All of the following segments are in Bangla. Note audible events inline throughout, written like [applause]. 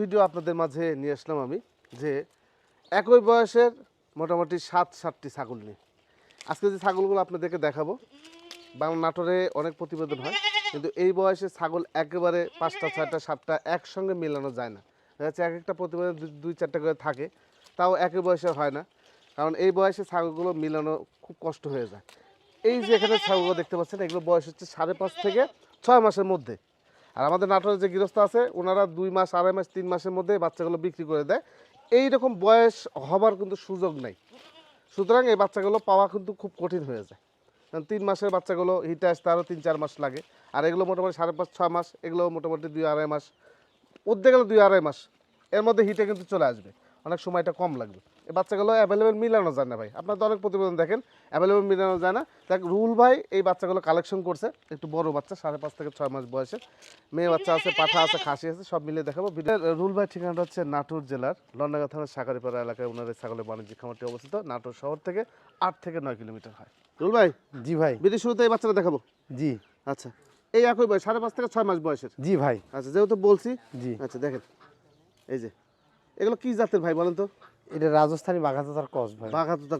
ভিডিও আপনাদের মাঝে নিয়ে আসলাম আমি, যে একই বয়সের মোটামুটি সাত, সাতটি ছাগল নিয়ে। আজকে যে ছাগলগুলো আপনাদেরকে দেখাবো, বাংলা নাটোরে অনেক প্রতিবেদন হয়, কিন্তু এই বয়সে ছাগল একেবারে পাঁচটা, ছয়টা, সাতটা একসঙ্গে মেলানো যায় না। দেখা যাচ্ছে এক একটা প্রতিবেদন দুই, চারটা করে থাকে, তাও একই বয়সে হয় না, কারণ এই বয়সে ছাগলগুলো মিলানো খুব কষ্ট হয়ে যায়। এই যে এখানে ছাগলগুলো দেখতে পাচ্ছেন, এগুলো বয়স হচ্ছে সাড়ে পাঁচ থেকে ছয় মাসের মধ্যে। আর আমাদের নাটোরের যে গৃহস্থ আছে, ওনারা দুই মাস, আড়াই মাস, তিন মাসের মধ্যে বাচ্চাগুলো বিক্রি করে দেয়। এই রকম বয়স হবার কিন্তু সুযোগ নাই। সুতরাং এই বাচ্চাগুলো পাওয়া কিন্তু খুব কঠিন হয়ে যায়। কারণ তিন মাসের বাচ্চাগুলো হিটে আসতে আরও তিন, চার মাস লাগে। আর এগুলো মোটামুটি সাড়ে পাঁচ, ছয় মাস, এগুলো মোটামুটি দুই, আড়াই মাস। উঠতে গেলে দুই, আড়াই মাস। এর মধ্যে হিটে কিন্তু চলে আসবে। অনেক সময়টা কম লাগবে। বাচ্চাগুলো অ্যাভেলেবেল মিলানো যায় না ভাই। আপনার তো অনেক প্রতিবেদন দেখেন অ্যাভেলেবেল মিলানো যায় না। দেখ রুল ভাই এই বাচ্চাগুলো কালেকশন করছে একটু বড় বাচ্চা সাড়ে পাঁচ থেকে ছয় মাস বয়সে মেয়ে বাচ্চা আছে পাঠা আছে খাসি আছে সব মিলিয়ে দেখাবো রুল ভাই ঠিকানাটা হচ্ছে নাটোর জেলার লন্ডাগা থানার সাকারিপাড়া এলাকায় ওনার এই ছাগলের বাণিজ্যিক খামারটি অবস্থিত। নাটোর শহর থেকে আট থেকে নয় কিলোমিটার হয়। রুল ভাই? জি ভাই। বিদেশ শুরুতে এই বাচ্চাটা দেখাবো? জি। আচ্ছা এই একই বয়স সাড়ে পাঁচ থেকে ছয় মাস বয়সের? জি ভাই। আচ্ছা যেহেতু বলছি জি। আচ্ছা দেখেন এই যে এগুলো কি জাতের ভাই বলেন তো? এটা রাজস্থানী কস ভাই।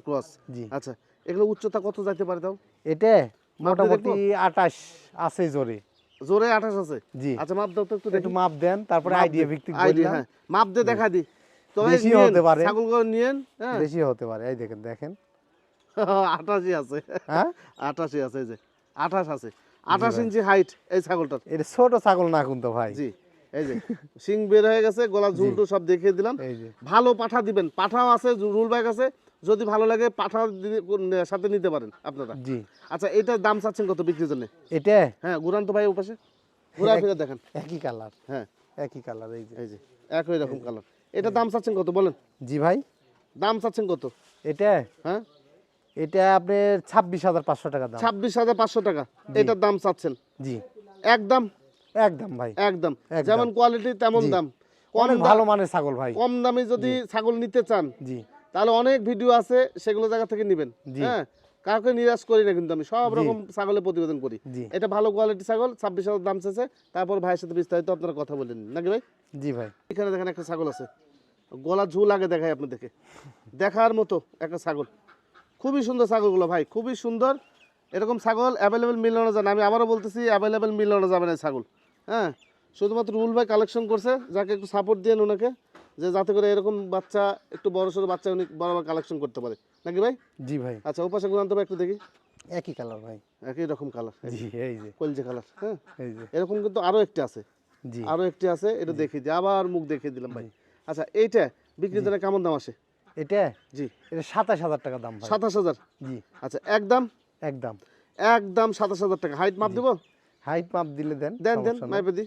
ক্রস? জি। আচ্ছা এগুলো উচ্চতা কত যাইতে পারে তাও? এটা মোটামুটি আটাশ আছে জোরে। জোরে আঠাশ আছে? জি। আচ্ছা মাপ দাও তো একটু একটু মাপ দেন তারপরে আইডিয়া ভিত্তিক হ্যাঁ। মাপ দিয়ে দেখা দি। তবে বেশিও হতে পারে। ছাগলগুলো নিয়েন হ্যাঁ। বেশি হতে পারে এই দেখেন দেখেন। [laughs] আঠাশি আছে। হ্যাঁ? [laughs] আঠাশি আছে এই যে। আঠাশ আছে। আঠাশ ইঞ্চি হাইট এই ছাগলটার। এটা ছোট ছাগল না কিন্তু ভাই। জি। এই যে সিং বের হয়ে গেছে গলা ঝুলটু সব দেখিয়ে দিলাম। এই যে। ভালো পাঠা দিবেন। পাঠাও আছে রুল ব্যাগ আছে। যদি ভালো লাগে পাঠা সাথে নিতে পারেন আপনারা। জি। আচ্ছা এটার দাম চাচ্ছেন কত বিক্রির জন্য? এটা? হ্যাঁ ঘুরান তো ভাই ওপাশে। ঘুরা ফিরে দেখেন। একই কালার। হ্যাঁ। একই কালার এই যে। এই যে একই রকম কালার। এটা দাম চাচ্ছেন কত বলেন? জি ভাই। দাম চাচ্ছেন কত? এটা? হ্যাঁ। এটা আপনার ছাব্বিশ হাজার পাঁচশো টাকা দাম। ছাব্বিশ হাজার পাঁচশো টাকা। এটার দাম চাচ্ছেন। জি। একদম একদম ভাই। একদম। যেমন কোয়ালিটি তেমন দাম। অনেক ভালো মানের ছাগল ভাই। কম দামে যদি ছাগল নিতে চান জি। তাহলে অনেক ভিডিও আছে সেগুলো জায়গা থেকে নেবেন। হ্যাঁ? কাউকে নিরাশ করি না কিন্তু আমি সব রকম ছাগলের প্রতিবেদন করি। এটা ভালো কোয়ালিটি ছাগল ছাব্বিশ হাজার দাম চেয়েছে তারপর ভাইয়ের সাথে বিস্তারিত আপনারা কথা বলে নিন নাকি ভাই? জি ভাই। এখানে দেখেন একটা ছাগল আছে। গলা ঝুল আগে দেখাই আপনাদেরকে। দেখার মতো একটা ছাগল। খুবই সুন্দর ছাগলগুলো ভাই খুবই সুন্দর। এরকম ছাগল অ্যাভেলেবেল মিলানো যায় না আমি আবারও বলতেছি অ্যাভেলেবেল মিলানো যাবে না ছাগল। হ্যাঁ শুধুমাত্র রুল ভাই কালেকশন করছে যাকে একটু সাপোর্ট দিয়ে ওনাকে যে যাতে করে এরকম বাচ্চা একটু বড় সড়ো বাচ্চা উনি বরাবর কালেকশন করতে পারে। নাকি ভাই? জি ভাই। আচ্ছা ওপাশে গুণান্ত ভাই একটু দেখি। একই কালার ভাই। একই রকম কালার জি এই যে। কলজে কালার হ্যাঁ? এই যে। এরকম কিন্তু আরও একটি আছে। জি। আরও একটি আছে এটা দেখিয়ে দিই আবার মুখ দেখিয়ে দিলাম ভাই। আচ্ছা এইটা বিক্রির জন্য কেমন দাম আসে? এটা? জি। এটা সাতাশ হাজার টাকা দাম ভাই। সাতাশ হাজার? জি। আচ্ছা একদম একদম একদম সাতাশ হাজার টাকা। হাইট মাপ দেবো? হাইট মাপ দিলে দেন দেন দেন মাইপে দি।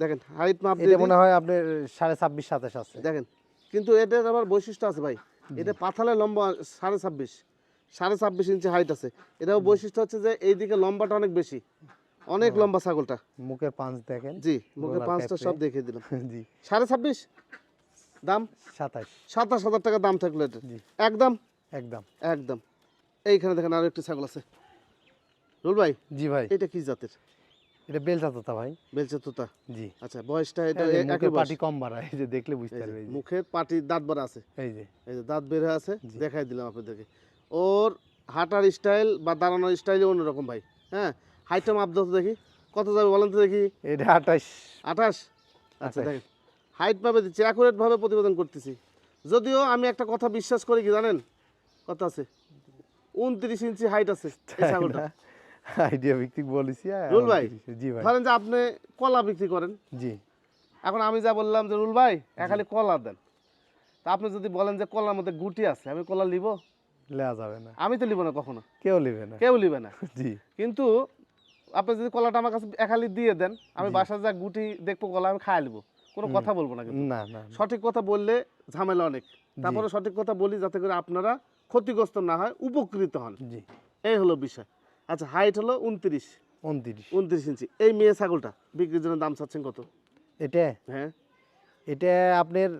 দেখেন হাইট মাপ দিয়ে মনে হয় আপনার সাড়ে ছাব্বিশ সাতাশ আছে। দেখেন কিন্তু এটার আবার বৈশিষ্ট্য আছে ভাই। এটা পাথালে লম্বা সাড়ে ছাব্বিশ সাড়ে ছাব্বিশ ইঞ্চি হাইট আছে। এটাও বৈশিষ্ট্য হচ্ছে যে এইদিকে লম্বাটা অনেক বেশি। অনেক লম্বা ছাগলটা। মুখের পাঁচ দেখেন। জি মুখে পাঁচটা সব দেখিয়ে দিলাম। জি। সাড়ে ছাব্বিশ? দাম? সাতাশ। সাতাশ হাজার টাকা দাম থাকল এটা জি। একদম? একদম। একদম। এইখানে দেখেন আরও একটি ছাগল আছে। রুল ভাই জি ভাই। এটা কি জাতের? এটা বেলচা তোতা ভাই। বেলচে তোতা? জি। আচ্ছা বয়সটা এটা মুখের পাটি কম বাড়ায় এই যে দেখলে বুঝতে পারবে মুখের পাটি দাঁত বড় আছে। এই যে। এই যে দাঁত বের হয়ে আছে দেখাই দিলাম আপনাদেরকে। ওর হাঁটার স্টাইল বা দাঁড়ানোর স্টাইল অন্যরকম ভাই হ্যাঁ? হাইটটা মাপ দাও দেখি। কত যাবে বলেন তো দেখি? এটা আঠাশ। আঠাশ? আচ্ছা 28 দেখেন। হাইট ভাবে দিচ্ছি অ্যাকুরেট ভাবে প্রতিবেদন করতেছি। যদিও আমি একটা কথা বিশ্বাস করি কি জানেন? কথা আছে। উনত্রিশ ইঞ্চি হাইট আছে ছাগলটা। আইডিয়া ভিত্তিক বলেছি হ্যাঁ, রুল ভাই? জি ভাই। ধরেন যে আপনি কলা বিক্রি করেন। জি। এখন আমি যা বললাম যে রুল ভাই খালি কলা দেন। তা আপনি যদি বলেন যে কলার মধ্যে গুটি আছে আমি কলা নিব লেয়া যাবে না। আমি তো নিব না কখনো। কেউ নেবে না। কেউ নিবে না। [laughs] জি। কিন্তু আপনি যদি কলাটা আমার কাছে একালি দিয়ে দেন আমি বাসায় যা গুটি দেখব কলা আমি খাই নিবো কোনো কথা বলব না কিন্তু। না না না। সঠিক কথা বললে ঝামেলা অনেক। তারপরে সঠিক কথা বলি যাতে করে আপনারা ক্ষতিগ্রস্ত না হয় উপকৃত হন। জি। এই হলো বিষয়। আচ্ছা হাইট হলো উনত্রিশ। উনত্রিশ। উনত্রিশ ইঞ্চি। এই মেয়ে ছাগলটা বিক্রির জন্য দাম চাচ্ছেন কত? এটা? হ্যাঁ। এটা আপনার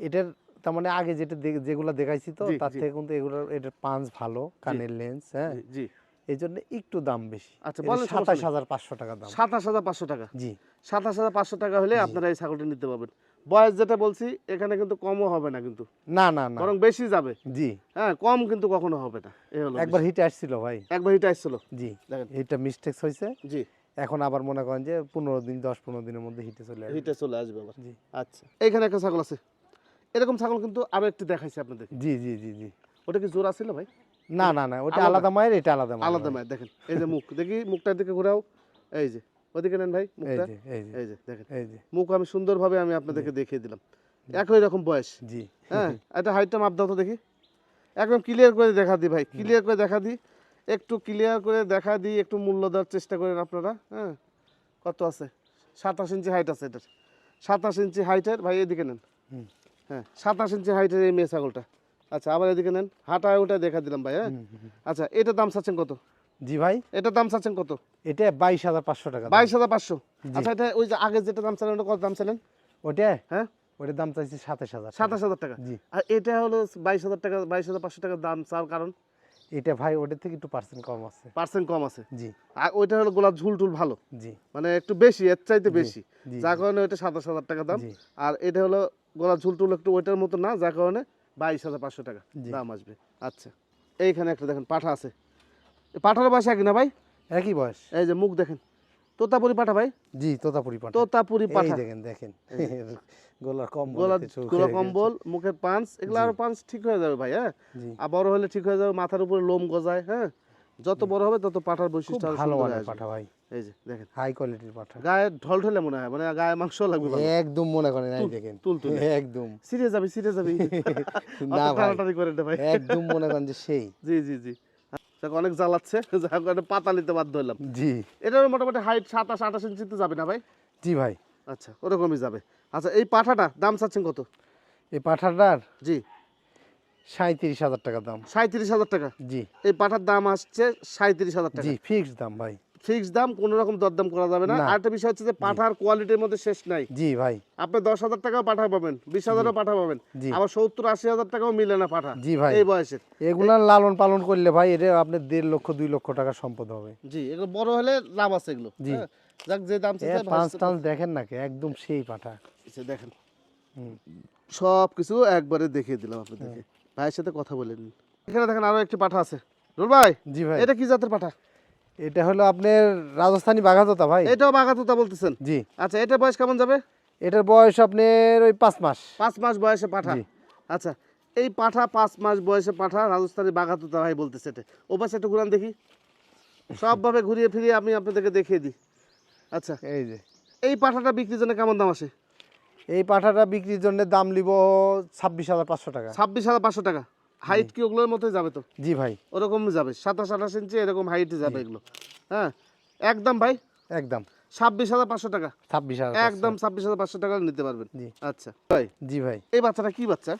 এটার তার মানে আগে যেটা যেগুলো দেখাইছি তো তার থেকে কিন্তু এগুলোর এটার পাঁচ ভালো কানের লেন্স হ্যাঁ? জি, এই জন্য একটু দাম বেশি। আচ্ছা, বলেন, সাতাশ হাজার পাঁচশো টাকা দাম। সাতাশ হাজার পাঁচশো টাকা। জি। সাতাশ হাজার পাঁচশো টাকা হলে আপনারা এই ছাগলটা নিতে পারবেন। বয়স যেটা বলছি এখানে কিন্তু কমও হবে না কিন্তু। না না না। বরং বেশি যাবে। জি। হ্যাঁ কম কিন্তু কখনো হবে না। এই হলো একবার হিটে আসছিল ভাই। একবার হিটে আসছিল। জি। দেখেন। এটা মিস্টেক্স হয়েছে। জি। এখন আবার মনে করেন যে পনেরো দিন দশ পনেরো দিনের মধ্যে হিটে চলে আসবে। হিটে চলে আসবে আবার। জি। আচ্ছা এইখানে একটা ছাগল আছে। এরকম ছাগল কিন্তু আরও একটি দেখাইছি আপনাদের। জি জি জি জি। ওটা কি জোড়া ছিল ভাই? না না না ওটা আলাদা। আলাদা মায়ের এটা আলাদা মায়ের আলাদা মায়ের দেখেন। এই যে মুখ। দেখি মুখটার দিকে ঘোরাও। এই যে। ওদিকে নেন ভাই এই মুখটা যে। এই যে দেখেন। মুখ আমি সুন্দরভাবে আমি আপনাদেরকে দেখিয়ে দিলাম। একই রকম বয়স। জি। হ্যাঁ এটা হাইটটা মাপ দাও তো দেখি। একদম ক্লিয়ার করে দেখা দিই ভাই ক্লিয়ার করে দেখা দিই একটু ক্লিয়ার করে দেখা দিই একটু মূল্য দেওয়ার চেষ্টা করেন আপনারা হ্যাঁ। কত আছে? সাতাশ ইঞ্চি হাইট আছে এটার। সাতাশ ইঞ্চি হাইটের ভাই এদিকে নেন। হ্যাঁ সাতাশ ইঞ্চি হাইটের এই মেয়ে ছাগলটা। আচ্ছা আবার এদিকে নেন। হাঁটায় ওটা দেখা দিলাম ভাই হ্যাঁ। আচ্ছা এটার দাম চাচ্ছেন কত? জি ভাই। এটার দাম চাচ্ছেন কত? এটা বাইশ হাজার পাঁচশো টাকা। বাইশ হাজার পাঁচশো। আচ্ছা এটা ওই যে আগে যেটা দাম চালেন ওটা কত দাম চালেন ওটা? হ্যাঁ? ওটার দাম চাইছি সাতাশ হাজার টাকা। সাতাশ হাজার টাকা? জি। আর এটা হলো বাইশ হাজার টাকা বাইশ হাজার পাঁচশো টাকার দাম চাওয়ার কারণ? এটা ভাই ওটার থেকে একটু পার্সেন্ট কম আছে। পার্সেন্ট কম আছে? জি। আর ওইটা হলো গোলাপ ঝুল টুল ভালো? জি। মানে একটু বেশি এর চাইতে বেশি। যার কারণে ওইটা সাতাশ হাজার টাকা দাম। আর এটা হলো গোলাপ ঝুল টুল একটু ওইটার মতো না যার কারণে বাইশ হাজার পাঁচশো টাকা। দাম আসবে। আচ্ছা এইখানে একটা দেখেন পাঠা আছে। পাঠার বাসা কি না ভাই? একই বয়স। এই যে মুখ দেখেন। তোতাপুরি পাঠা ভাই? জি তোতাপুরি পাঠা। তোতাপুরি পাঠা। দেখেন দেখেন। গোলার কম গোলা গোলা কম্বল মুখের পাঞ্চ এগুলো। আরও পাঞ্চ ঠিক হয়ে যাবে ভাই হ্যাঁ? আর বড় হলে ঠিক হয়ে যাবে মাথার উপরে লোম গজায় হ্যাঁ? যত বড় হবে তত পাঠার বৈশিষ্ট্য আরও ভালো মানের পাঠা ভাই। এই যে দেখেন। হাই কোয়ালিটির পাঠা। গায়ে ঢল ঢলে মনে হয় মানে গায়ে মাংস লাগবে। একদম মনে করেন এই দেখেন। তুল তুলে। একদম। সিরিয়াস যাবি সিরিয়াস যাবি। [laughs] না ভাই করে না ভাই। একদম মনে করেন যে সেই। জি জি জি। যাক, অনেক জ্বালাচ্ছে। পাতা নিতে বাধ্য হলাম। জি। এটার মোটামুটি হাইট সাতাশ আঠাশ ইঞ্চিতে যাবে না ভাই? জি ভাই। আচ্ছা ওরকমই যাবে। আচ্ছা এই পাঠাটা দাম চাচ্ছেন কত? এই পাঠাটার জি। সাঁত্রিশ হাজার টাকা দাম। সাঁত্রিশ হাজার টাকা? জি। এই পাঠার দাম আসছে সাঁত্রিশ হাজার টাকা। জি ফিক্সড দাম ভাই। ফিক্স দাম কোনো রকম দরদাম করা যাবে না। না। আরেকটা বিষয় হচ্ছে যে পাঠার কোয়ালিটির মধ্যে শেষ নাই। জি ভাই। আপনি দশ হাজার টাকাও পাঠা পাবেন বিশ হাজারও পাঠা পাবেন। আবার সত্তর আশি হাজার টাকাও মিলে না পাঠা জি ভাই। এই বয়সের। এগুলা লালন পালন করলে ভাই এটা আপনার দেড় লক্ষ দুই লক্ষ টাকার সম্পদ হবে। জি এগুলো বড় হলে লাভ আছে এগুলো। জি। হ্যাঁ। যাক যে দাম পাঁচ টান্স দেখেন নাকি একদম সেই পাঠা। দেখেন। সব কিছু একবারে দেখিয়ে দিলাম আপনাদেরকে। ভাইয়ের সাথে কথা বলে নিন। এখানে দেখেন আরও একটি পাঠা আছে। রুল ভাই জি ভাই। এটা কি জাতের পাঠা? এটা হলো আপনার রাজস্থানী বাঘাতোতা ভাই। এটাও বাগাতুতা বলতেছেন? জি। আচ্ছা এটার বয়স কেমন যাবে? এটার বয়স আপনার ওই পাঁচ মাস। পাঁচ মাস বয়সে পাঠা? আচ্ছা এই পাঠা পাঁচ মাস বয়সে পাঠা রাজস্থানী বাঘাতুতা ভাই বলতেছে এটা। ও পাশে একটু ঘুরান দেখি। সবভাবে ঘুরিয়ে ফিরিয়ে আমি আপনাদেরকে দেখিয়ে দিই। আচ্ছা এই যে। এই পাঠাটা বিক্রির জন্য কেমন দাম আসে? এই পাঠাটা বিক্রির জন্য দাম নিব ছাব্বিশ হাজার পাঁচশো টাকা। ছাব্বিশ হাজার পাঁচশো টাকা। হাইট কি ওগুলোর মতোই যাবে তো? জি ভাই। ওরকম যাবে সাতাশ আঠাশ ইঞ্চি এরকম হাইটে যাবে এগুলো। হ্যাঁ? একদম ভাই? একদম। ছাব্বিশ হাজার পাঁচশো টাকা। ছাব্বিশ হাজার একদম ছাব্বিশ হাজার পাঁচশো টাকা নিতে পারবেন। জি। আচ্ছা ভাই। জি ভাই। এই বাচ্চাটা কি বাচ্চা?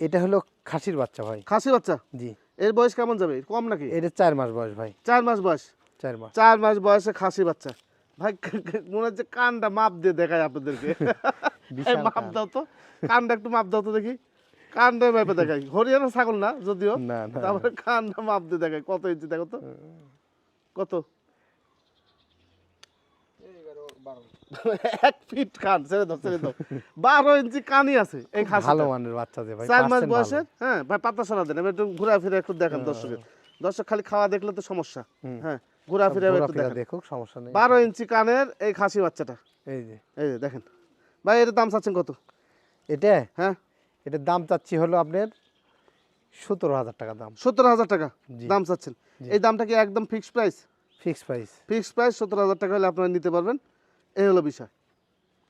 এটা হলো খাসির বাচ্চা ভাই। খাসি বাচ্চা? জি। এর বয়স কেমন যাবে? কম নাকি? এটা চার মাস বয়স ভাই। চার মাস বয়স? চার মাস। চার মাস বয়সে খাসি বাচ্চা। ভাই [laughs] মনে হচ্ছে কানটা মাপ দিয়ে দেখায় আপনাদেরকে। [laughs] মাপ দাও তো। কানটা একটু মাপ দাও তো দেখি। কানটা মাপে দেখাই। হরিয়ানা ছাগল না যদিও। না তারপরে কানটা মাপ দিয়ে দেখাই। কত ইঞ্চি দেখো তো। কত? এক ফিট কান ছেড়ে দাও ছেড়ে দাও। বারো ইঞ্চি কানই আছে এই খাসি ভালো মানের বাচ্চা যে ভাই চার মাস percent বয়সে হ্যাঁ ভাই পাতা সরা দেন। এবার একটু ঘোরা ফিরে একটু দেখান দর্শকের। দর্শক খালি খাওয়া দেখলে তো সমস্যা। হ্যাঁ ঘোরা ফিরে একটু দেখান। দেখুক সমস্যা নেই। বারো ইঞ্চি কানের এই খাসি বাচ্চাটা। এই যে। এই যে দেখেন। ভাই এর দাম চাচ্ছেন কত? এটা? হ্যাঁ। এটার দাম চাচ্ছি হলো আপনার সতেরো হাজার টাকা দাম। সত্তর হাজার টাকা দাম চাচ্ছেন। এই দামটা কি একদম fixed price fixed price fixed price সত্তর হাজার টাকা হলে আপনারা নিতে পারবেন। এই হলো বিষয়।